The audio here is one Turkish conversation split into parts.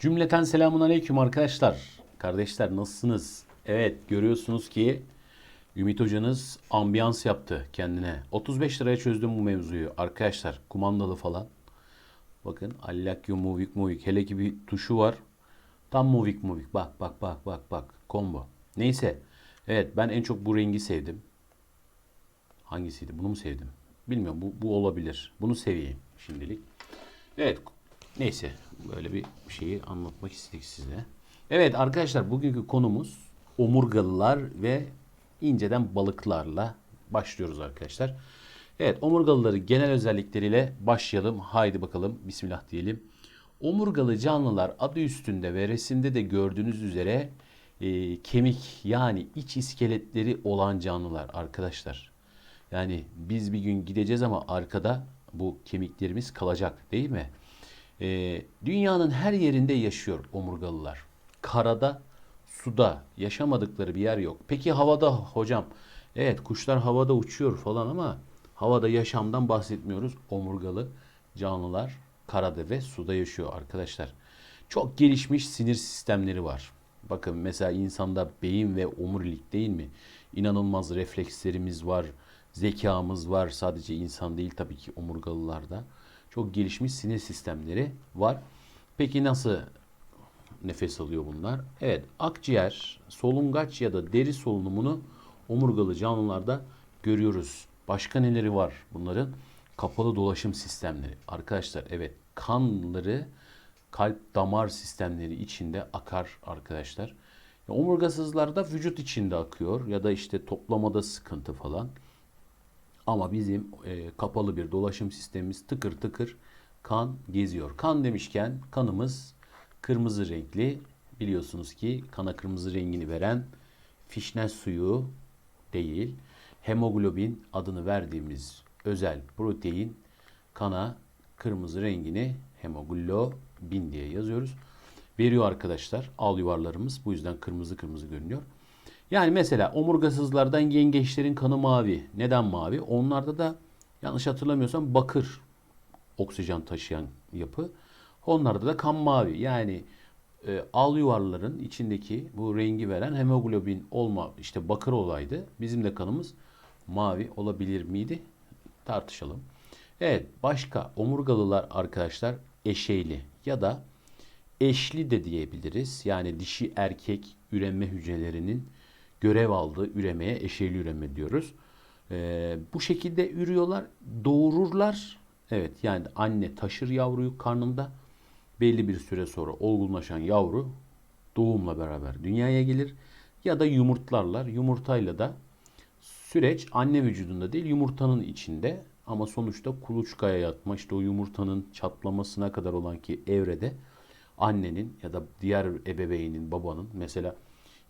Cümleten selamun aleyküm arkadaşlar. Kardeşler nasılsınız? Evet görüyorsunuz ki Ümit hocanız ambiyans yaptı kendine. 35 liraya çözdüm bu mevzuyu. Arkadaşlar kumandalı falan. Bakın Allakyo Movik Movik. Hele ki bir tuşu var. Tam Movik Movik. Bak bak bak bak bak. Combo. Neyse. Evet ben en çok bu rengi sevdim. Hangisiydi? Bunu mu sevdim? Bilmiyorum. Bu, bu olabilir. Bunu seveyim şimdilik. Evet. Neyse. Böyle bir şeyi anlatmak istedik size. Evet arkadaşlar bugünkü konumuz omurgalılar ve inceden balıklarla başlıyoruz arkadaşlar. Evet omurgalıları genel özellikleriyle başlayalım. Haydi bakalım bismillah diyelim. Omurgalı canlılar adı üstünde ve resimde de gördüğünüz üzere e, kemik yani iç iskeletleri olan canlılar arkadaşlar. Yani biz bir gün gideceğiz ama arkada bu kemiklerimiz kalacak değil mi? Ee, dünyanın her yerinde yaşıyor omurgalılar. Karada, suda yaşamadıkları bir yer yok. Peki havada hocam? Evet kuşlar havada uçuyor falan ama havada yaşamdan bahsetmiyoruz. Omurgalı canlılar karada ve suda yaşıyor arkadaşlar. Çok gelişmiş sinir sistemleri var. Bakın mesela insanda beyin ve omurilik değil mi? İnanılmaz reflekslerimiz var, zekamız var. Sadece insan değil tabii ki omurgalılarda. Çok gelişmiş sinir sistemleri var. Peki nasıl nefes alıyor bunlar? Evet, akciğer, solungaç ya da deri solunumunu omurgalı canlılarda görüyoruz. Başka neleri var bunların? Kapalı dolaşım sistemleri. Arkadaşlar evet kanları kalp damar sistemleri içinde akar arkadaşlar. Omurgasızlarda vücut içinde akıyor ya da işte toplamada sıkıntı falan. Ama bizim e, kapalı bir dolaşım sistemimiz tıkır tıkır kan geziyor. Kan demişken kanımız kırmızı renkli. Biliyorsunuz ki kana kırmızı rengini veren fişne suyu değil. Hemoglobin adını verdiğimiz özel protein kana kırmızı rengini hemoglobin diye yazıyoruz. Veriyor arkadaşlar. Al yuvarlarımız bu yüzden kırmızı kırmızı görünüyor. Yani mesela omurgasızlardan yengeçlerin kanı mavi. Neden mavi? Onlarda da yanlış hatırlamıyorsam bakır oksijen taşıyan yapı. Onlarda da kan mavi. Yani e, al yuvarların içindeki bu rengi veren hemoglobin olma işte bakır olaydı. Bizim de kanımız mavi olabilir miydi? Tartışalım. Evet başka omurgalılar arkadaşlar eşeyli ya da eşli de diyebiliriz. Yani dişi erkek üreme hücrelerinin görev aldığı üremeye eşeyli üreme diyoruz. Ee, bu şekilde ürüyorlar, doğururlar. Evet yani anne taşır yavruyu karnında. Belli bir süre sonra olgunlaşan yavru doğumla beraber dünyaya gelir. Ya da yumurtlarlar. Yumurtayla da süreç anne vücudunda değil yumurtanın içinde. Ama sonuçta kuluçkaya yatma işte o yumurtanın çatlamasına kadar olan ki evrede annenin ya da diğer ebeveynin babanın mesela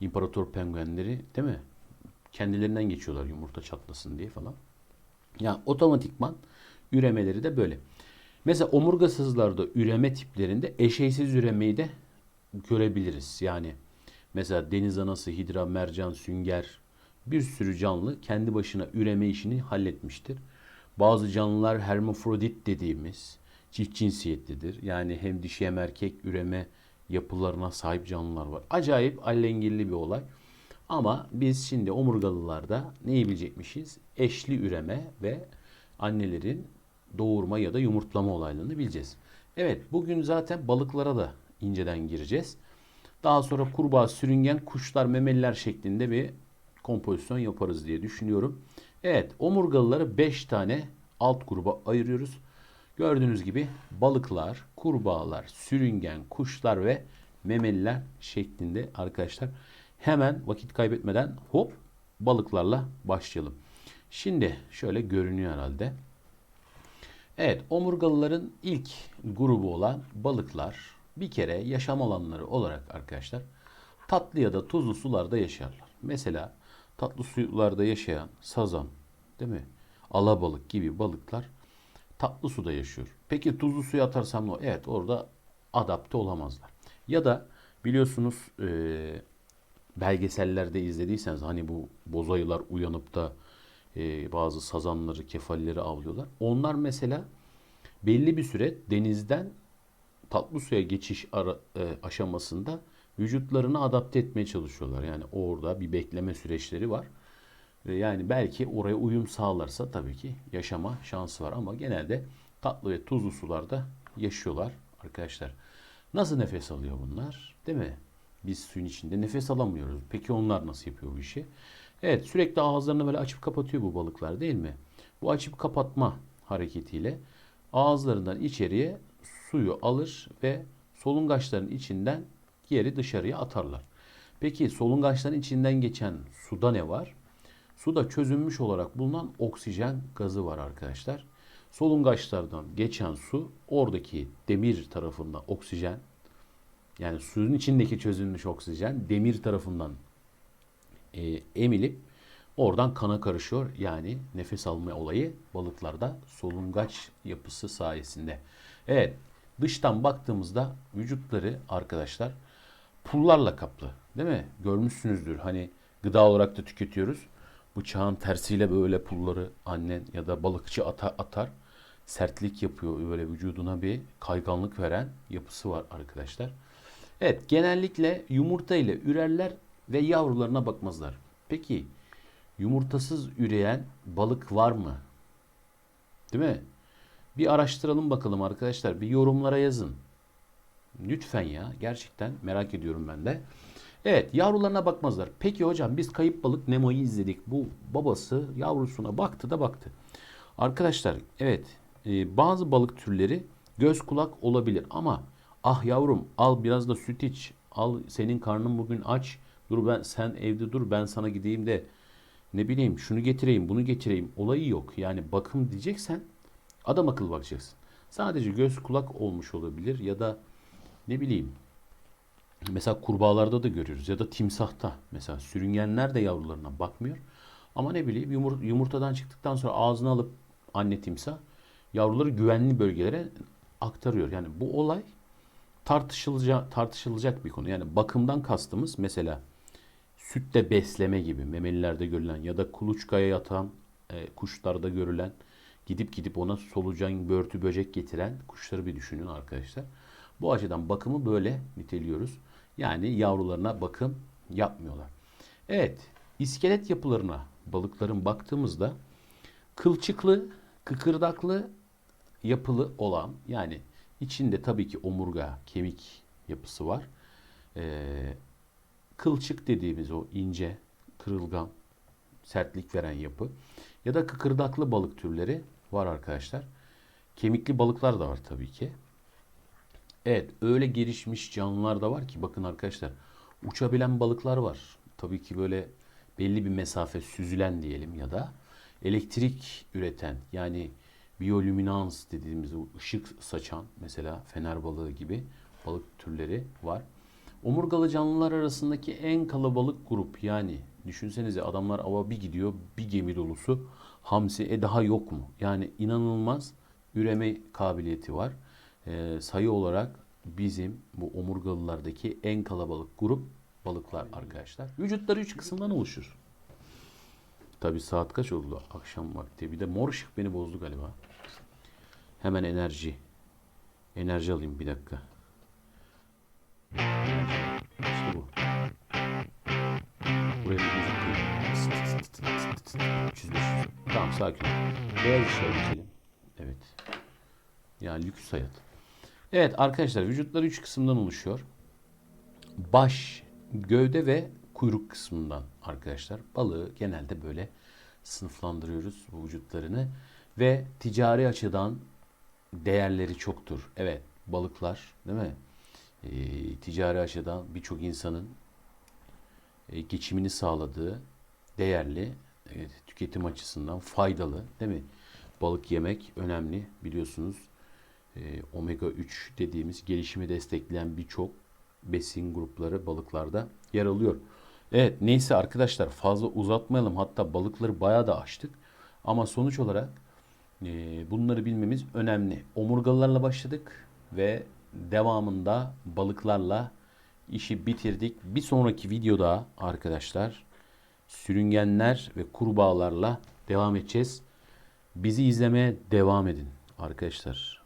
imparator penguenleri değil mi? Kendilerinden geçiyorlar yumurta çatlasın diye falan. Yani otomatikman üremeleri de böyle. Mesela omurgasızlarda üreme tiplerinde eşeysiz üremeyi de görebiliriz. Yani mesela deniz anası, hidra, mercan, sünger bir sürü canlı kendi başına üreme işini halletmiştir. Bazı canlılar hermafrodit dediğimiz çift cinsiyetlidir. Yani hem dişi hem erkek üreme yapılarına sahip canlılar var. Acayip allengirli bir olay. Ama biz şimdi omurgalılarda neyi bilecekmişiz? Eşli üreme ve annelerin doğurma ya da yumurtlama olaylarını bileceğiz. Evet bugün zaten balıklara da inceden gireceğiz. Daha sonra kurbağa, sürüngen, kuşlar, memeliler şeklinde bir kompozisyon yaparız diye düşünüyorum. Evet omurgalıları 5 tane alt gruba ayırıyoruz. Gördüğünüz gibi balıklar, kurbağalar, sürüngen, kuşlar ve memeliler şeklinde arkadaşlar. Hemen vakit kaybetmeden hop balıklarla başlayalım. Şimdi şöyle görünüyor herhalde. Evet, omurgalıların ilk grubu olan balıklar bir kere yaşam alanları olarak arkadaşlar tatlı ya da tuzlu sularda yaşarlar. Mesela tatlı sularda yaşayan sazan, değil mi? Alabalık gibi balıklar tatlı suda yaşıyor. Peki tuzlu suya atarsam ne? Evet, orada adapte olamazlar. Ya da biliyorsunuz e, belgesellerde izlediyseniz hani bu bozayılar uyanıp da e, bazı sazanları, kefalleri avlıyorlar. Onlar mesela belli bir süre denizden tatlı suya geçiş ara- e, aşamasında vücutlarını adapte etmeye çalışıyorlar. Yani orada bir bekleme süreçleri var. Yani belki oraya uyum sağlarsa tabii ki yaşama şansı var ama genelde tatlı ve tuzlu sularda yaşıyorlar arkadaşlar. Nasıl nefes alıyor bunlar? Değil mi? Biz suyun içinde nefes alamıyoruz. Peki onlar nasıl yapıyor bu işi? Evet sürekli ağızlarını böyle açıp kapatıyor bu balıklar değil mi? Bu açıp kapatma hareketiyle ağızlarından içeriye suyu alır ve solungaçların içinden geri dışarıya atarlar. Peki solungaçların içinden geçen suda ne var? Suda çözünmüş olarak bulunan oksijen gazı var arkadaşlar. Solungaçlardan geçen su oradaki demir tarafından oksijen yani suyun içindeki çözülmüş oksijen demir tarafından e, emilip oradan kana karışıyor. Yani nefes alma olayı balıklarda solungaç yapısı sayesinde. Evet dıştan baktığımızda vücutları arkadaşlar pullarla kaplı değil mi? Görmüşsünüzdür hani gıda olarak da tüketiyoruz. Bıçağın tersiyle böyle pulları annen ya da balıkçı ata- atar. Sertlik yapıyor böyle vücuduna bir kayganlık veren yapısı var arkadaşlar. Evet genellikle yumurta ile ürerler ve yavrularına bakmazlar. Peki yumurtasız üreyen balık var mı? Değil mi? Bir araştıralım bakalım arkadaşlar. Bir yorumlara yazın. Lütfen ya. Gerçekten merak ediyorum ben de. Evet yavrularına bakmazlar. Peki hocam biz kayıp balık Nemo'yu izledik. Bu babası yavrusuna baktı da baktı. Arkadaşlar evet e, bazı balık türleri göz kulak olabilir ama ah yavrum al biraz da süt iç. Al senin karnın bugün aç. Dur ben sen evde dur ben sana gideyim de ne bileyim şunu getireyim bunu getireyim olayı yok. Yani bakım diyeceksen adam akıllı bakacaksın. Sadece göz kulak olmuş olabilir ya da ne bileyim Mesela kurbağalarda da görüyoruz ya da timsahta. Mesela sürüngenler de yavrularına bakmıyor. Ama ne bileyim yumur- yumurtadan çıktıktan sonra ağzına alıp anne timsah yavruları güvenli bölgelere aktarıyor. Yani bu olay tartışılacak tartışılacak bir konu. Yani bakımdan kastımız mesela sütle besleme gibi memelilerde görülen ya da kuluçkaya yatan e, kuşlarda görülen gidip gidip ona solucan, börtü, böcek getiren kuşları bir düşünün arkadaşlar. Bu açıdan bakımı böyle niteliyoruz. Yani yavrularına bakım yapmıyorlar. Evet, iskelet yapılarına balıkların baktığımızda kılçıklı, kıkırdaklı yapılı olan yani içinde tabii ki omurga, kemik yapısı var. Ee, kılçık dediğimiz o ince, kırılgan, sertlik veren yapı ya da kıkırdaklı balık türleri var arkadaşlar. Kemikli balıklar da var tabii ki. Evet, öyle gelişmiş canlılar da var ki bakın arkadaşlar uçabilen balıklar var. Tabii ki böyle belli bir mesafe süzülen diyelim ya da elektrik üreten yani biyolüminans dediğimiz ışık saçan mesela fener balığı gibi balık türleri var. Omurgalı canlılar arasındaki en kalabalık grup yani düşünsenize adamlar ava bir gidiyor bir gemi dolusu hamsi e daha yok mu? Yani inanılmaz üreme kabiliyeti var. Ee, sayı olarak bizim bu omurgalılardaki en kalabalık grup balıklar arkadaşlar. Vücutları üç kısımdan oluşur. Tabi saat kaç oldu akşam vakti. Bir de mor ışık beni bozdu galiba. Hemen enerji. Enerji alayım bir dakika. İşte bu. Buraya bir müzik koyayım. 300 500. Tamam sakin ol. Beyaz ışığa geçelim. Evet. Yani lüks hayat. Evet arkadaşlar vücutları üç kısımdan oluşuyor. Baş, gövde ve kuyruk kısmından arkadaşlar. Balığı genelde böyle sınıflandırıyoruz bu vücutlarını ve ticari açıdan değerleri çoktur. Evet balıklar değil mi? Ee, ticari açıdan birçok insanın e, geçimini sağladığı değerli, evet, tüketim açısından faydalı değil mi? Balık yemek önemli biliyorsunuz. E, omega 3 dediğimiz gelişimi destekleyen birçok besin grupları balıklarda yer alıyor. Evet neyse arkadaşlar fazla uzatmayalım. Hatta balıkları bayağı da açtık. Ama sonuç olarak e, bunları bilmemiz önemli. Omurgalılarla başladık ve devamında balıklarla işi bitirdik. Bir sonraki videoda arkadaşlar sürüngenler ve kurbağalarla devam edeceğiz. Bizi izlemeye devam edin arkadaşlar.